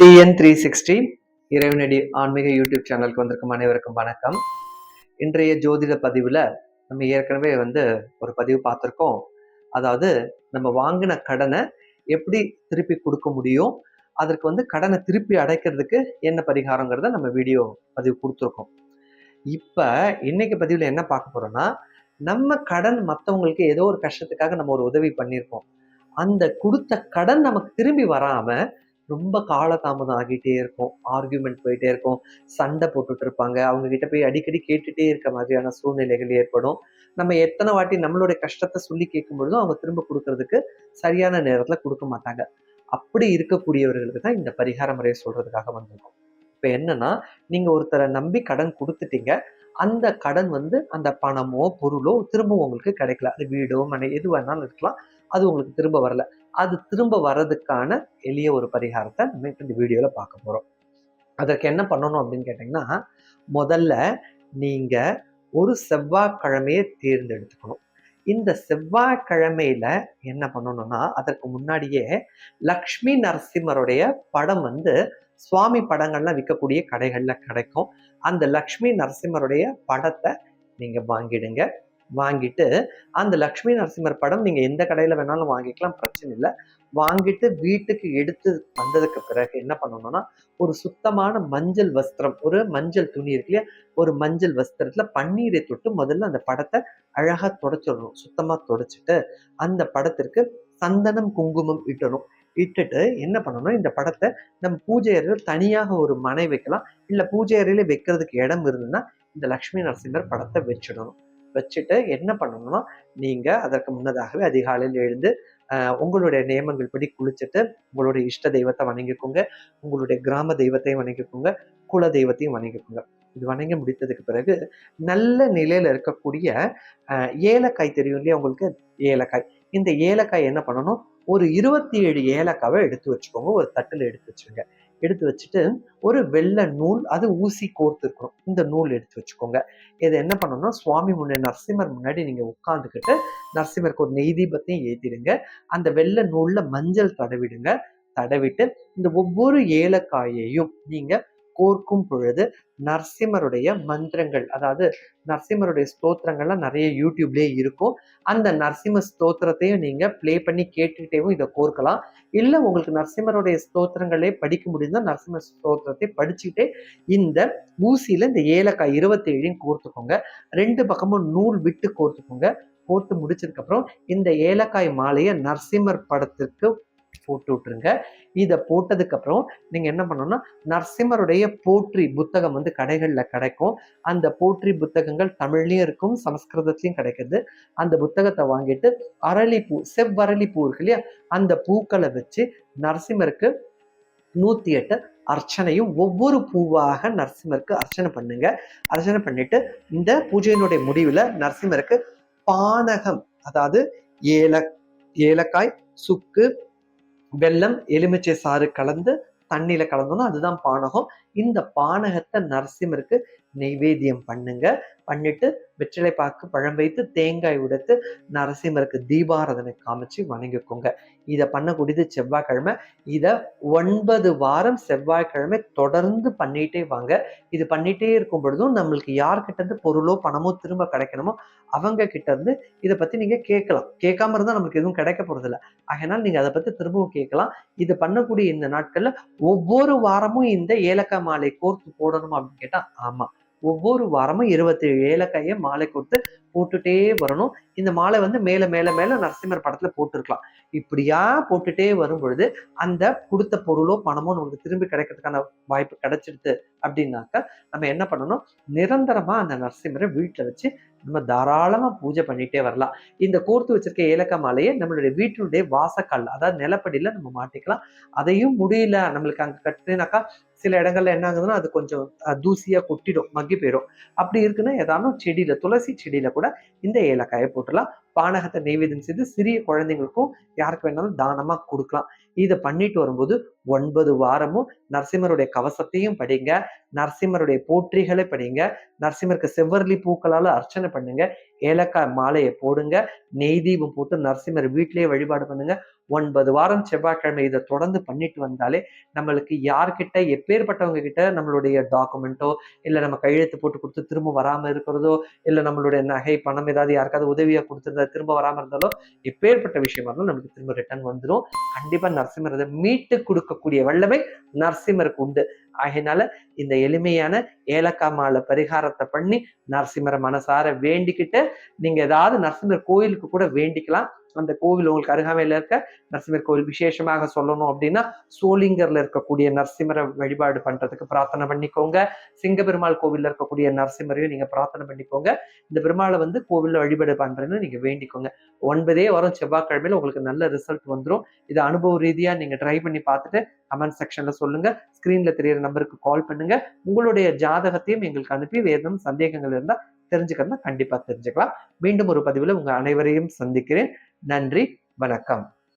TN three sixty இறைவனடி ஆன்மீக YouTube சேனலுக்கு வந்திருக்கும் அனைவருக்கும் வணக்கம். இன்றைய ஜோதிட பதிவில் நம்ம ஏற்கனவே வந்து ஒரு பதிவு பார்த்துருக்கோம். அதாவது நம்ம வாங்கின கடனை எப்படி திருப்பி கொடுக்க முடியும்? அதற்கு வந்து கடனை திருப்பி அடைக்கிறதுக்கு என்ன பரிகாரங்கிறத நம்ம வீடியோ பதிவு கொடுத்துருக்கோம். இப்போ இன்னைக்கு பதிவில் என்ன பார்க்க போகிறோம்னா நம்ம கடன் மற்றவங்களுக்கு ஏதோ ஒரு கஷ்டத்துக்காக நம்ம ஒரு உதவி பண்ணியிருக்கோம். அந்த கொடுத்த கடன் நமக்கு திரும்பி வராமல் ரொம்ப காலதாமதம் ஆகிட்டே இருக்கும். ஆர்கியூமெண்ட் போயிட்டே இருக்கும். சண்டை போட்டுட்டு இருப்பாங்க. அவங்க கிட்ட போய் அடிக்கடி கேட்டுட்டே இருக்க மாதிரியான சூழ்நிலைகள் ஏற்படும். நம்ம எத்தனை வாட்டி நம்மளுடைய கஷ்டத்தை சொல்லி கேட்கும் பொழுதும் அவங்க திரும்ப கொடுக்கறதுக்கு சரியான நேரத்துல கொடுக்க மாட்டாங்க. அப்படி இருக்கக்கூடியவர்களுக்கு தான் இந்த பரிகார முறையை சொல்றதுக்காக வந்திருக்கும். இப்ப என்னன்னா நீங்க ஒருத்தரை நம்பி கடன் கொடுத்துட்டீங்க. அந்த கடன் வந்து அந்த பணமோ பொருளோ திரும்ப உங்களுக்கு கிடைக்கல. அது வீடோ மனை எது வேணாலும் இருக்கலாம். அது உங்களுக்கு திரும்ப வரல. அது திரும்ப வர்றதுக்கான எளிய ஒரு பரிகாரத்தை நம்ம இந்த வீடியோவில் பார்க்க போகிறோம் அதற்கு என்ன பண்ணணும் அப்படின்னு கேட்டிங்கன்னா முதல்ல நீங்கள் ஒரு செவ்வாய்க்கிழமையை தேர்ந்தெடுத்துக்கணும். இந்த செவ்வாய்க்கிழமையில என்ன பண்ணணும்னா அதற்கு முன்னாடியே லக்ஷ்மி நரசிம்மருடைய படம் வந்து சுவாமி படங்கள்லாம் விற்கக்கூடிய கடைகளில் கிடைக்கும். அந்த லக்ஷ்மி நரசிம்மருடைய படத்தை நீங்கள் வாங்கிடுங்க. வாங்கிட்டு அந்த லக்ஷ்மி நரசிம்மர் படம் நீங்கள் எந்த கடையில் வேணாலும் வாங்கிக்கலாம் பிரச்சனை இல்லை. வாங்கிட்டு வீட்டுக்கு எடுத்து வந்ததுக்கு பிறகு என்ன பண்ணணும்னா ஒரு சுத்தமான மஞ்சள் வஸ்திரம் ஒரு மஞ்சள் துணி இருக்கு இல்லையா? ஒரு மஞ்சள் வஸ்திரத்துல பன்னீரை தொட்டு முதல்ல அந்த படத்தை அழகாக தொடச்சிடணும். சுத்தமாக தொடச்சிட்டு அந்த படத்திற்கு சந்தனம் குங்குமம் இட்டணும். இட்டுட்டு என்ன பண்ணணும் இந்த படத்தை நம்ம பூஜை அறையில் தனியாக ஒரு மனை வைக்கலாம். இல்லை பூஜை அறையில வைக்கிறதுக்கு இடம் இருந்ததுன்னா இந்த லக்ஷ்மி நரசிம்மர் படத்தை வச்சிடணும். வச்சுட்டு என்ன பண்ணணும்னா நீங்கள் அதற்கு முன்னதாகவே அதிகாலையில் எழுந்து உங்களுடைய நியமங்கள் படி குளிச்சுட்டு உங்களுடைய இஷ்ட தெய்வத்தை வணங்கிக்கோங்க உங்களுடைய கிராம தெய்வத்தையும் வணங்கிக்கோங்க குல தெய்வத்தையும் வணங்கிக்கோங்க. இது வணங்கி முடித்ததுக்கு பிறகு நல்ல நிலையில் இருக்கக்கூடிய ஏலக்காய் தெரியும் இல்லையா உங்களுக்கு? ஏலக்காய். இந்த ஏலக்காய் என்ன பண்ணணும்? ஒரு இருபத்தி ஏழு ஏலக்காவை எடுத்து வச்சுக்கோங்க. ஒரு தட்டில் எடுத்து வச்சுருங்க எடுத்து வச்சுட்டு ஒரு வெள்ளை நூல் அது ஊசி கோர்த்துருக்கணும் இந்த நூல் எடுத்து வச்சுக்கோங்க. இதை என்ன பண்ணணும்னா சுவாமி முன்னாடி நரசிம்மர் முன்னாடி நீங்கள் உட்காந்துக்கிட்டு நரசிம்மருக்கு ஒரு நெய் தீபத்தையும் ஏத்திடுங்க. அந்த வெள்ளை நூலில் மஞ்சள் தடவிடுங்க. தடவிட்டு இந்த ஒவ்வொரு ஏலக்காயையும் நீங்கள் கோர்க்கும் பொழுது நரசிம்மருடைய மந்திரங்கள் அதாவது நரசிம்மருடைய ஸ்தோத்திரங்கள்லாம் நிறைய யூடியூப்லேயே இருக்கும். அந்த நரசிம்ம ஸ்தோத்திரத்தையும் நீங்கள் ப்ளே பண்ணி கேட்டுக்கிட்டேவும் இதை கோர்க்கலாம். இல்லை உங்களுக்கு நரசிம்மருடைய ஸ்தோத்திரங்களே படிக்க முடியும்னா நரசிம்ம ஸ்தோத்திரத்தை படிச்சுக்கிட்டே இந்த ஊசியில் இந்த ஏலக்காய் இருபத்தேழையும் கோர்த்துக்கோங்க. ரெண்டு பக்கமும் நூல் விட்டு கோர்த்துக்கோங்க. கோர்த்து முடிச்சதுக்கப்புறம் இந்த ஏலக்காய் மாலையை நரசிம்மர் படத்திற்கு போட்டு விட்டுருங்க. இதை போட்டதுக்கப்புறம் நீங்கள் என்ன பண்ணணும்னா நரசிம்மருடைய போற்றி புத்தகம் வந்து கடைகளில் கிடைக்கும். அந்த போற்றி புத்தகங்கள் தமிழ்லேயும் இருக்கும் சமஸ்கிருதத்துலேயும் கிடைக்குது அந்த புத்தகத்தை வாங்கிட்டு அரளிப்பூ செவ்வரளிப்பூ இருக்கு இல்லையா? அந்த பூக்களை வச்சு நரசிம்மருக்கு நூற்றி எட்டு அர்ச்சனையும் ஒவ்வொரு பூவாக நரசிம்மருக்கு அர்ச்சனை பண்ணுங்க. அர்ச்சனை பண்ணிட்டு இந்த பூஜையினுடைய முடிவில் நரசிம்மருக்கு பானகம் அதாவது ஏல ஏலக்காய் சுக்கு வெல்லம் எலுமிச்சை சாறு கலந்து தண்ணியில கலந்தோம்னா அதுதான் பானகம். இந்த பானகத்தை நரசிம்மருக்கு நெய்வேத்தியம் பண்ணுங்க. பண்ணிட்டு வெற்றிலை பாக்கு பழம் வைத்து தேங்காய் உடைத்து நரசிம்மருக்கு தீபாராதனை காமிச்சு வணங்கிக்கோங்க. இதை பண்ணக்கூடியது செவ்வாய்க்கிழமை. இதை ஒன்பது வாரம் செவ்வாய்க்கிழமை தொடர்ந்து பண்ணிட்டே வாங்க. இது பண்ணிட்டே இருக்கும் பொழுதும் நம்மளுக்கு யார்கிட்ட இருந்து பொருளோ பணமோ திரும்ப கிடைக்கணுமோ அவங்க கிட்ட இருந்து இதை பத்தி நீங்க கேட்கலாம். கேட்காம இருந்தா நம்மளுக்கு எதுவும் கிடைக்க போறதில்ல. இல்லை அதனால நீங்க அதை பத்தி திரும்பவும் கேட்கலாம். இது பண்ணக்கூடிய இந்த நாட்கள்ல ஒவ்வொரு வாரமும் இந்த ஏலக்காய் மாலை கோர்த்து போடணும் அப்படின்னு கேட்டா ஆமா. ஒவ்வொரு வாரமும் இருபத்தி ஏலக்காயை மாலை கொடுத்து போட்டுட்டே வரணும். இந்த மாலை வந்து மேல மேல மேல நரசிம்மர் படத்துல போட்டிருக்கலாம். இப்படியா போட்டுட்டே வரும் பொழுது அந்த கொடுத்த பொருளோ பணமோ நமக்கு திரும்பி கிடைக்கிறதுக்கான வாய்ப்பு கிடைச்சிடுது அப்படின்னாக்கா நம்ம என்ன பண்ணணும்? நிரந்தரமா அந்த நரசிம்மரை வீட்டுல வச்சு நம்ம தாராளமா பூஜை பண்ணிட்டே வரலாம். இந்த கோர்த்து வச்சிருக்க ஏலக்காய் மாலையை நம்மளுடைய வீட்டினுடைய வாசக்கல் அதாவது நிலப்படியில நம்ம மாட்டிக்கலாம். அதையும் முடியல நம்மளுக்கு அங்க கட்டினாக்கா சில இடங்கள்ல என்ன ஆகுதுன்னா அது கொஞ்சம் தூசியாக தூசியா கொட்டிடும் மக்கி போயிடும். அப்படி இருக்குன்னா ஏதானும் செடியில துளசி செடியில கூட இந்த ஏலக்காயை போட்டுடலாம். பானகத்தை நெய்வேதம் செய்து சிறிய குழந்தைங்களுக்கும் யாருக்கு வேணாலும் தானமா கொடுக்கலாம். இதை பண்ணிட்டு வரும்போது ஒன்பது வாரமும் நரசிம்மருடைய கவசத்தையும் படிங்க. நரசிம்மருடைய போற்றிகளை படிங்க. நரசிம்மருக்கு செவ்வரளி பூக்களால அர்ச்சனை பண்ணுங்க. ஏலக்காய் மாலையை போடுங்க நெய் தீபம் போட்டு நரசிம்மர் வீட்டிலேயே வழிபாடு பண்ணுங்க. ஒன்பது வாரம் செவ்வாய்க்கிழமை இதை தொடர்ந்து பண்ணிட்டு வந்தாலே நம்மளுக்கு யார்கிட்ட எப்பேற்பட்டவங்க கிட்ட நம்மளுடைய டாக்குமெண்ட்டோ இல்லை நம்ம கையெழுத்து போட்டு கொடுத்து திரும்ப வராமல் இருக்கிறதோ இல்லை நம்மளுடைய நகை பணம் ஏதாவது யாருக்காவது உதவியாக கொடுத்துருந்தா திரும்ப வராமல் இருந்தாலோ எப்பேற்பட்ட விஷயமா இருந்தாலும் நமக்கு திரும்ப ரிட்டர்ன் வந்துடும் கண்டிப்பாக நரசிம்மர் மீட்டு கொடுக்கக்கூடிய வல்லமை நரசிம்மருக்கு உண்டு. ஆகையினால இந்த எளிமையான ஏலக்காய் மாலை பரிகாரத்தை பண்ணி நரசிம்மரை மனசார வேண்டிக்கிட்டு நீங்க ஏதாவது நரசிம்மர் கோயிலுக்கு கூட வேண்டிக்கலாம். அந்த கோவில் உங்களுக்கு அருகாமையில் இருக்க நரசிம்மர் கோவில் விசேஷமாக சொல்லணும் அப்படின்னா சோளிங்கர்ல இருக்கக்கூடிய நரசிம்மரை வழிபாடு பண்றதுக்கு பிரார்த்தனை பண்ணிக்கோங்க. சிங்கபெருமாள் கோவில்ல இருக்கக்கூடிய நரசிம்மரையும் நீங்க பிரார்த்தனை பண்ணிக்கோங்க. இந்த பெருமாளை வந்து கோவில்ல வழிபாடு பண்றேன்னு நீங்க வேண்டிக்கோங்க. ஒன்பதே வாரம் செவ்வாய்க்கிழமையில உங்களுக்கு நல்ல ரிசல்ட் வந்துடும் இது அனுபவ ரீதியா நீங்க ட்ரை பண்ணி பார்த்துட்டு கமெண்ட் செக்ஷன்ல சொல்லுங்க. ஸ்கிரீன்ல தெரியற நம்பருக்கு கால் பண்ணுங்க. உங்களுடைய ஜாதகத்தையும் எங்களுக்கு அனுப்பி வேதம் சந்தேகங்கள் இருந்தா தெரிஞ்சுக்கிறதா கண்டிப்பா தெரிஞ்சுக்கலாம். மீண்டும் ஒரு பதிவில் உங்க அனைவரையும் சந்திக்கிறேன். நன்றி வணக்கம்.